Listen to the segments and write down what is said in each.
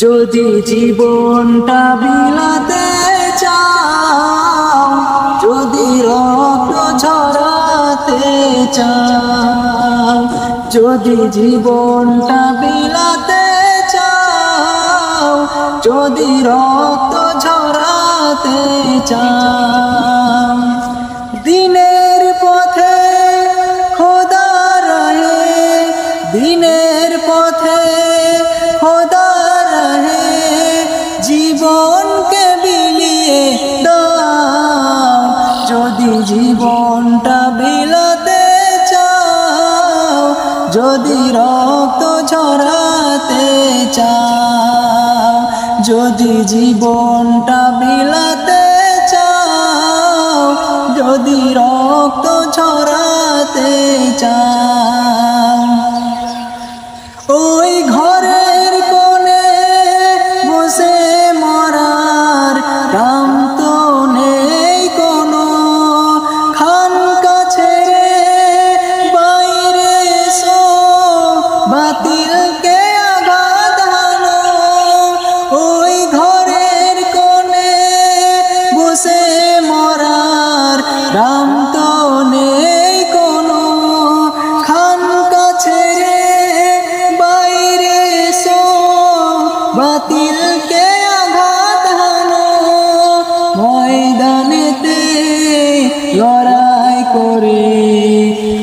যদি জীবনটা বিলাতে চাও, যদি রক্ত ছড়াতে চাও, যদি জীবনটা বিলাতে চাও, যদি রক্ত ছড়াতে চাও, দিনের পথে খোদা রহে দিনের পথে রক্ত ঝরাতে চাও যদি জীবনটা বিলাতে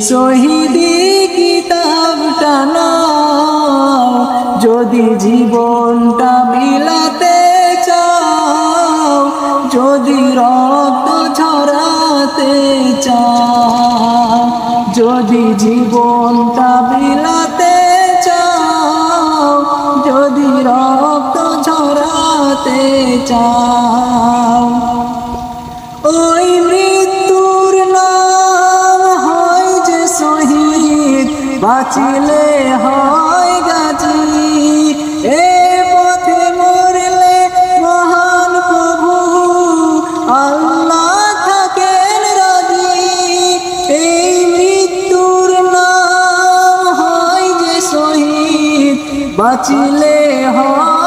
শহীদি কিতাব টানাও, যদি জীবনটা বিলাতে চাও, যদি রক্ত ঝরাতে চাও, যদি জীবনটা বিলাতে চাও, যদি রক্ত ঝরাতে চাও। বাঁচিলে হয় গাজী। এ পথে মরলে মহান প্রভু, আল্লাহ থাকেন রাজি। এই মৃত্যুর নাম হয় যে শহীদ। বাঁচিলে হয়